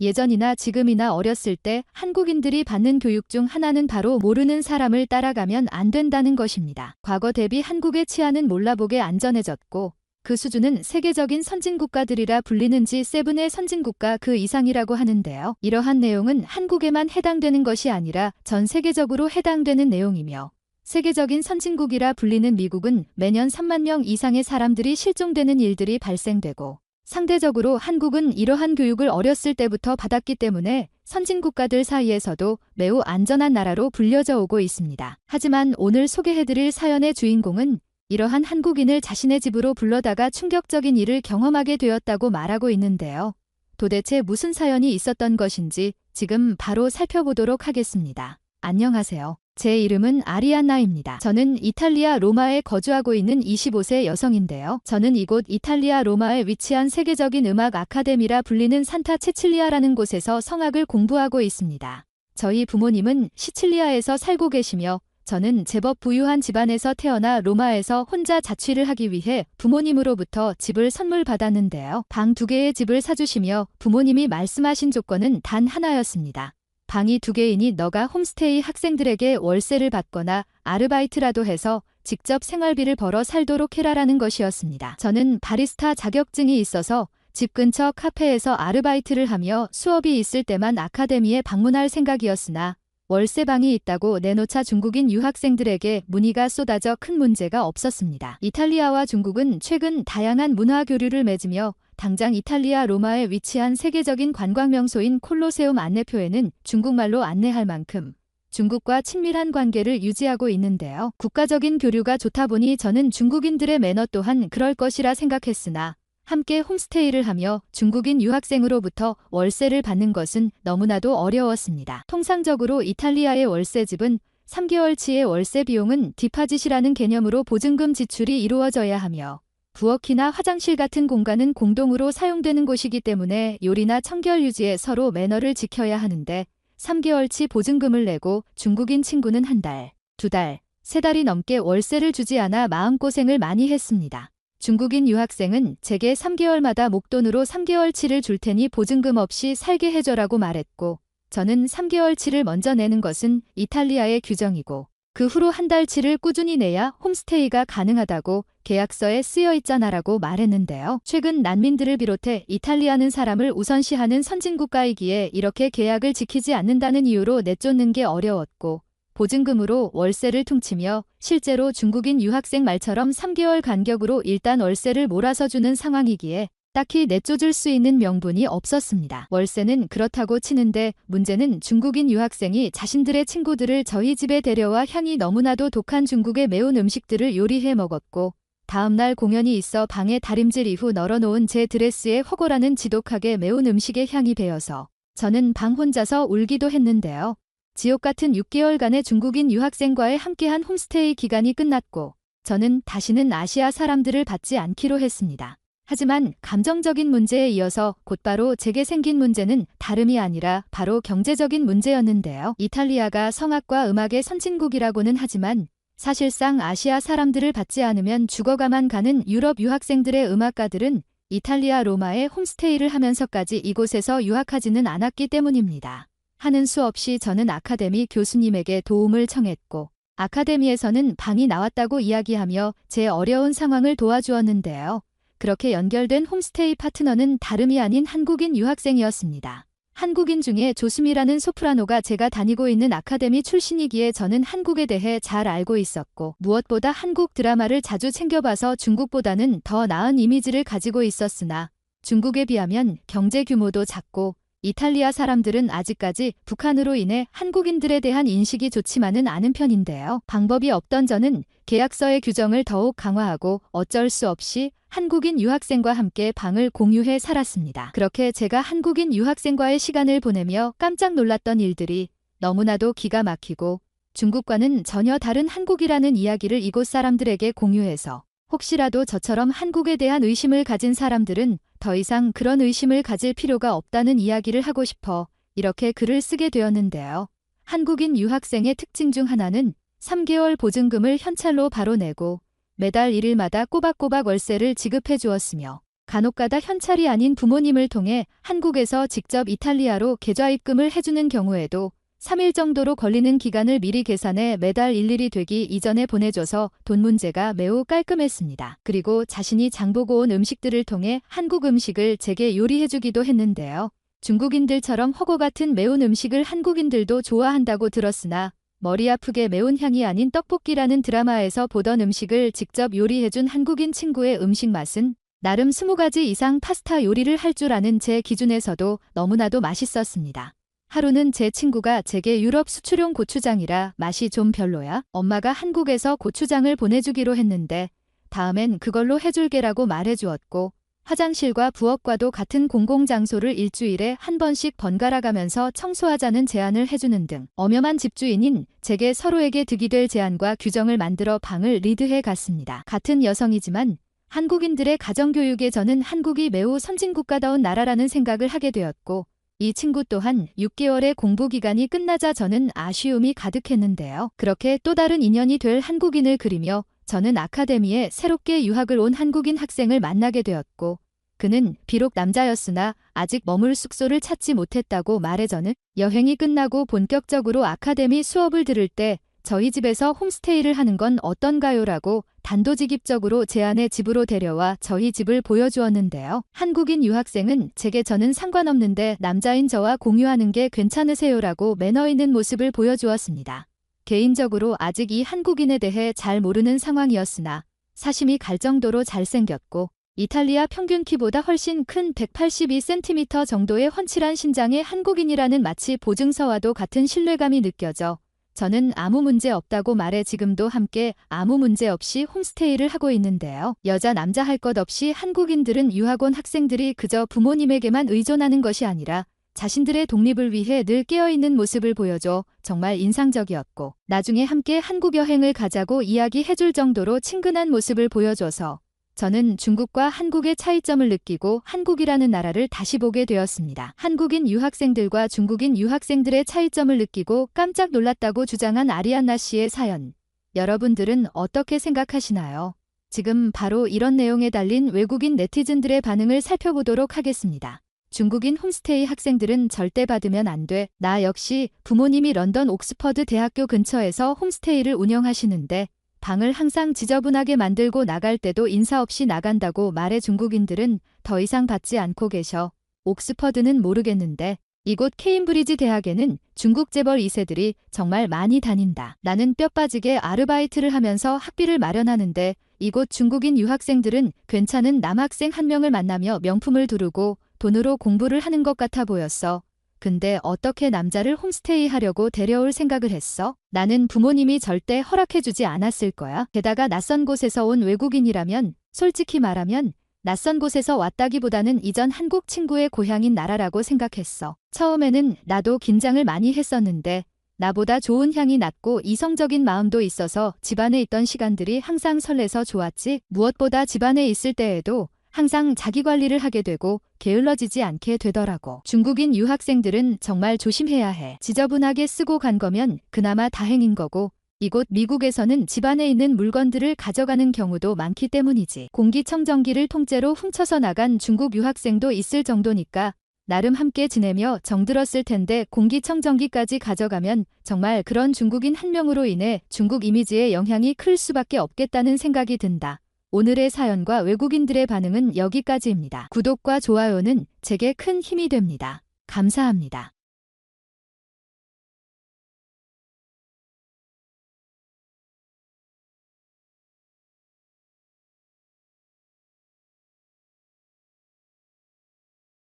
예전이나 지금이나 어렸을 때 한국인들이 받는 교육 중 하나는 바로 모르는 사람을 따라가면 안 된다는 것입니다. 과거 대비 한국의 치안은 몰라보게 안전해졌고 그 수준은 세계적인 선진국가들이라 불리는 G7의 선진국가 그 이상이라고 하는데요. 이러한 내용은 한국에만 해당되는 것이 아니라 전 세계적으로 해당되는 내용이며 세계적인 선진국이라 불리는 미국은 매년 3만 명 이상의 사람들이 실종되는 일들이 발생되고 상대적으로 한국은 이러한 교육을 어렸을 때부터 받았기 때문에 선진국가들 사이에서도 매우 안전한 나라로 불려져 오고 있습니다. 하지만 오늘 소개해드릴 사연의 주인공은 이러한 한국인을 자신의 집으로 불러다가 충격적인 일을 경험하게 되었다고 말하고 있는데요. 도대체 무슨 사연이 있었던 것인지 지금 바로 살펴보도록 하겠습니다. 안녕하세요. 제 이름은 아리안나입니다. 저는 이탈리아 로마에 거주하고 있는 25세 여성인데요. 저는 이곳 이탈리아 로마에 위치한 세계적인 음악 아카데미라 불리는 산타 체칠리아라는 곳에서 성악을 공부하고 있습니다. 저희 부모님은 시칠리아에서 살고 계시며 저는 제법 부유한 집안에서 태어나 로마에서 혼자 자취를 하기 위해 부모님으로부터 집을 선물 받았는데요. 방 두 개의 집을 사주시며 부모님이 말씀하신 조건은 단 하나였습니다. 방이 두 개이니 너가 홈스테이 학생들에게 월세를 받거나 아르바이트라도 해서 직접 생활비를 벌어 살도록 해라라는 것이었습니다. 저는 바리스타 자격증이 있어서 집 근처 카페에서 아르바이트를 하며 수업이 있을 때만 아카데미에 방문할 생각이었으나 월세방이 있다고 내놓자 중국인 유학생들에게 문의가 쏟아져 큰 문제가 없었습니다. 이탈리아와 중국은 최근 다양한 문화 교류를 맺으며 당장 이탈리아 로마에 위치한 세계적인 관광 명소인 콜로세움 안내표에는 중국말로 안내할 만큼 중국과 친밀한 관계를 유지하고 있는데요. 국가적인 교류가 좋다 보니 저는 중국인들의 매너 또한 그럴 것이라 생각했으나 함께 홈스테이를 하며 중국인 유학생으로부터 월세를 받는 것은 너무나도 어려웠습니다. 통상적으로 이탈리아의 월세집은 3개월치의 월세 비용은 디파짓이라는 개념으로 보증금 지출이 이루어져야 하며 부엌이나 화장실 같은 공간은 공동으로 사용되는 곳이기 때문에 요리나 청결 유지에 서로 매너를 지켜야 하는데 3개월치 보증금을 내고 중국인 친구는 한 달, 두 달, 세 달이 넘게 월세를 주지 않아 마음고생을 많이 했습니다. 중국인 유학생은 제게 3개월마다 목돈으로 3개월치를 줄 테니 보증금 없이 살게 해줘라고 말했고 저는 3개월치를 먼저 내는 것은 이탈리아의 규정이고 그 후로 한 달치를 꾸준히 내야 홈스테이가 가능하다고 계약서에 쓰여 있잖아라고 말했는데요. 최근 난민들을 비롯해 이탈리아는 사람을 우선시하는 선진국가이기에 이렇게 계약을 지키지 않는다는 이유로 내쫓는 게 어려웠고 보증금으로 월세를 퉁치며 실제로 중국인 유학생 말처럼 3개월 간격으로 일단 월세를 몰아서 주는 상황이기에 딱히 내쫓을 수 있는 명분이 없었습니다. 월세는 그렇다고 치는데 문제는 중국인 유학생이 자신들의 친구들을 저희 집에 데려와 향이 너무나도 독한 중국의 매운 음식들을 요리해 먹었고 다음날 공연이 있어 방에 다림질 이후 널어놓은 제 드레스에 허고라는 지독하게 매운 음식의 향이 배어서 저는 방 혼자서 울기도 했는데요. 지옥 같은 6개월간의 중국인 유학생과의 함께한 홈스테이 기간이 끝났고 저는 다시는 아시아 사람들을 받지 않기로 했습니다. 하지만 감정적인 문제에 이어서 곧바로 제게 생긴 문제는 다름이 아니라 바로 경제적인 문제였는데요. 이탈리아가 성악과 음악의 선진국이라고는 하지만 사실상 아시아 사람들을 받지 않으면 죽어가만 가는 유럽 유학생들의 음악가들은 이탈리아 로마에 홈스테이를 하면서까지 이곳에서 유학하지는 않았기 때문입니다. 하는 수 없이 저는 아카데미 교수님에게 도움을 청했고 아카데미에서는 방이 나왔다고 이야기하며 제 어려운 상황을 도와주었는데요. 그렇게 연결된 홈스테이 파트너는 다름이 아닌 한국인 유학생이었습니다. 한국인 중에 조수미라는 소프라노가 제가 다니고 있는 아카데미 출신이기에 저는 한국에 대해 잘 알고 있었고 무엇보다 한국 드라마를 자주 챙겨봐서 중국보다는 더 나은 이미지를 가지고 있었으나 중국에 비하면 경제 규모도 작고 이탈리아 사람들은 아직까지 북한으로 인해 한국인들에 대한 인식이 좋지만은 않은 편인데요. 방법이 없던 저는 계약서의 규정을 더욱 강화하고 어쩔 수 없이 한국인 유학생과 함께 방을 공유해 살았습니다. 그렇게 제가 한국인 유학생과의 시간을 보내며 깜짝 놀랐던 일들이 너무나도 기가 막히고 중국과는 전혀 다른 한국이라는 이야기를 이곳 사람들에게 공유해서 혹시라도 저처럼 한국에 대한 의심을 가진 사람들은 더 이상 그런 의심을 가질 필요가 없다는 이야기를 하고 싶어 이렇게 글을 쓰게 되었는데요. 한국인 유학생의 특징 중 하나는 3개월 보증금을 현찰로 바로 내고 매달 1일마다 꼬박꼬박 월세를 지급해 주었으며 간혹가다 현찰이 아닌 부모님을 통해 한국에서 직접 이탈리아로 계좌 입금을 해주는 경우에도 3일 정도로 걸리는 기간을 미리 계산해 매달 일일이 되기 이전에 보내줘서 돈 문제가 매우 깔끔했습니다. 그리고 자신이 장보고 온 음식들을 통해 한국 음식을 제게 요리해주기도 했는데요. 중국인들처럼 허거 같은 매운 음식을 한국인들도 좋아한다고 들었으나 머리 아프게 매운 향이 아닌 떡볶이라는 드라마에서 보던 음식을 직접 요리해준 한국인 친구의 음식 맛은 나름 20가지 이상 파스타 요리를 할 줄 아는 제 기준에서도 너무나도 맛있었습니다. 하루는 제 친구가 제게 유럽 수출용 고추장이라 맛이 좀 별로야. 엄마가 한국에서 고추장을 보내주기로 했는데 다음엔 그걸로 해줄게라고 말해주었고 화장실과 부엌과도 같은 공공장소를 일주일에 한 번씩 번갈아 가면서 청소하자는 제안을 해주는 등 엄연한 집주인인 제게 서로에게 득이 될 제안과 규정을 만들어 방을 리드해 갔습니다. 같은 여성이지만 한국인들의 가정교육에 저는 한국이 매우 선진국가다운 나라라는 생각을 하게 되었고 이 친구 또한 6개월의 공부 기간이 끝나자 저는 아쉬움이 가득했는데요. 그렇게 또 다른 인연이 될 한국인을 그리며 저는 아카데미에 새롭게 유학을 온 한국인 학생을 만나게 되었고 그는 비록 남자였으나 아직 머물 숙소를 찾지 못했다고 말해 저는 여행이 끝나고 본격적으로 아카데미 수업을 들을 때 저희 집에서 홈스테이를 하는 건 어떤가요? 라고 단도직입적으로 제 아내 집으로 데려와 저희 집을 보여주었는데요. 한국인 유학생은 제게 저는 상관없는데 남자인 저와 공유하는 게 괜찮으세요? 라고 매너 있는 모습을 보여주었습니다. 개인적으로 아직 이 한국인에 대해 잘 모르는 상황이었으나 사심이 갈 정도로 잘생겼고 이탈리아 평균 키보다 훨씬 큰 182cm 정도의 훤칠한 신장의 한국인이라는 마치 보증서와도 같은 신뢰감이 느껴져 저는 아무 문제 없다고 말해 지금도 함께 아무 문제 없이 홈스테이를 하고 있는데요. 여자 남자 할 것 없이 한국인들은 유학원 학생들이 그저 부모님에게만 의존하는 것이 아니라 자신들의 독립을 위해 늘 깨어있는 모습을 보여줘 정말 인상적이었고 나중에 함께 한국 여행을 가자고 이야기해줄 정도로 친근한 모습을 보여줘서 저는 중국과 한국의 차이점을 느끼고 한국이라는 나라를 다시 보게 되었습니다. 한국인 유학생들과 중국인 유학생들의 차이점을 느끼고 깜짝 놀랐다고 주장한 아리안나 씨의 사연. 여러분들은 어떻게 생각하시나요? 지금 바로 이런 내용에 달린 외국인 네티즌들의 반응을 살펴보도록 하겠습니다. 중국인 홈스테이 학생들은 절대 받으면 안 돼. 나 역시 부모님이 런던 옥스퍼드 대학교 근처에서 홈스테이를 운영하시는데 방을 항상 지저분하게 만들고 나갈 때도 인사 없이 나간다고 말해 중국인들은 더 이상 받지 않고 계셔. 옥스퍼드는 모르겠는데 이곳 케임브리지 대학에는 중국 재벌 2세들이 정말 많이 다닌다. 나는 뼈 빠지게 아르바이트를 하면서 학비를 마련하는데 이곳 중국인 유학생들은 괜찮은 남학생 한 명을 만나며 명품을 두르고 돈으로 공부를 하는 것 같아 보였어. 근데 어떻게 남자를 홈스테이 하려고 데려올 생각을 했어? 나는 부모님이 절대 허락해주지 않았을 거야. 게다가 낯선 곳에서 온 외국인이라면 솔직히 말하면 낯선 곳에서 왔다기보다는 이전 한국 친구의 고향인 나라라고 생각했어. 처음에는 나도 긴장을 많이 했었는데 나보다 좋은 향이 났고 이성적인 마음도 있어서 집안에 있던 시간들이 항상 설레서 좋았지. 무엇보다 집안에 있을 때에도 항상 자기 관리를 하게 되고 게을러지지 않게 되더라고. 중국인 유학생들은 정말 조심해야 해. 지저분하게 쓰고 간 거면 그나마 다행인 거고 이곳 미국에서는 집안에 있는 물건들을 가져가는 경우도 많기 때문이지. 공기청정기를 통째로 훔쳐서 나간 중국 유학생도 있을 정도니까 나름 함께 지내며 정들었을 텐데 공기청정기까지 가져가면 정말 그런 중국인 한 명으로 인해 중국 이미지에 영향이 클 수밖에 없겠다는 생각이 든다. 오늘의 사연과 외국인들의 반응은 여기까지입니다. 구독과 좋아요는 제게 큰 힘이 됩니다. 감사합니다.